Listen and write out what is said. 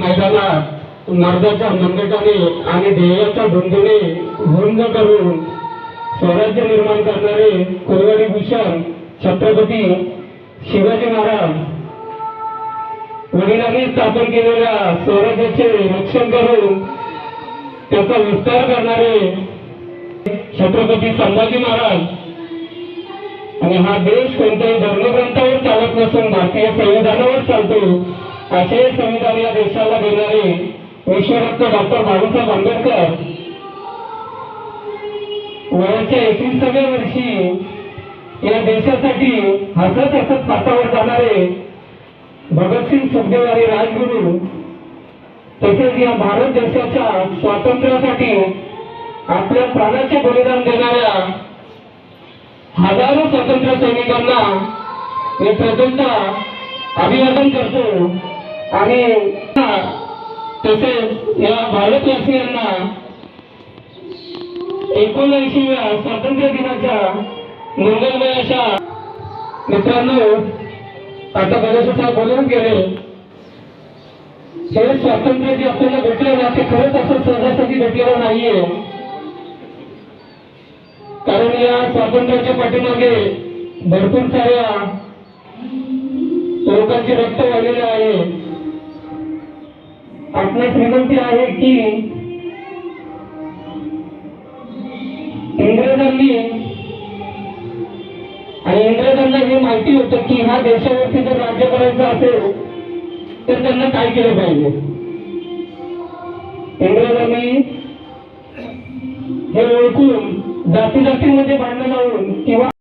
मैदानात मर्दाच्या मनगटाने आणि ध्येयाच्या धुंदीने भुंग करून स्वराज्य निर्माण करणारे कुलवाडी भूषण छत्रपती शिवाजी महाराज वडिलांनी स्थापन केलेल्या स्वराज्याचे रक्षण करून त्याचा विस्तार करणारे छत्रपती संभाजी महाराज. आणि हा देश कोणत्याही धर्मग्रंथावर चालत नसून भारतीय संविधानावर चालतो. असे संविधान या देशाला देणारे विश्वरत्न डॉक्टर बाबासाहेब आंबेडकर वयाच्या एकविसाव्या वर्षी या देशासाठी हसत हसत फासावर जाणारे भगतसिंग सुखदेवारी आणि राजगुरू तसेच या भारत देशाच्या स्वातंत्र्यासाठी आपल्या प्राणाचे बलिदान देणाऱ्या हजारो स्वातंत्र्य सैनिकांना मी प्रचंड अभिवादन करतो. आणि तसेच या भारतवासियांना एकोणऐंशीव्या स्वातंत्र्य दिनाच्या मंगलमय अशा मित्रांनो आता बरेचसे बोलून गेले. हे स्वातंत्र्य जे आपल्याला भेटले ना ते खरंच असं सहजासहजी भेटलेलं नाहीये. कारण या स्वातंत्र्याच्या पाठीमागे भरपूर साऱ्या लोकांचे रक्त वाढलेले आहे. आपणास विनंती आहे की इंग्रजांनी आणि इंग्रजांना हे माहिती होतं की ह्या देशावरती जर राज्य करायचं असेल तर त्यांना काय केलं पाहिजे? इंग्रजांनी हे ओळखून जाती जातीमध्ये भांडण लावून किंवा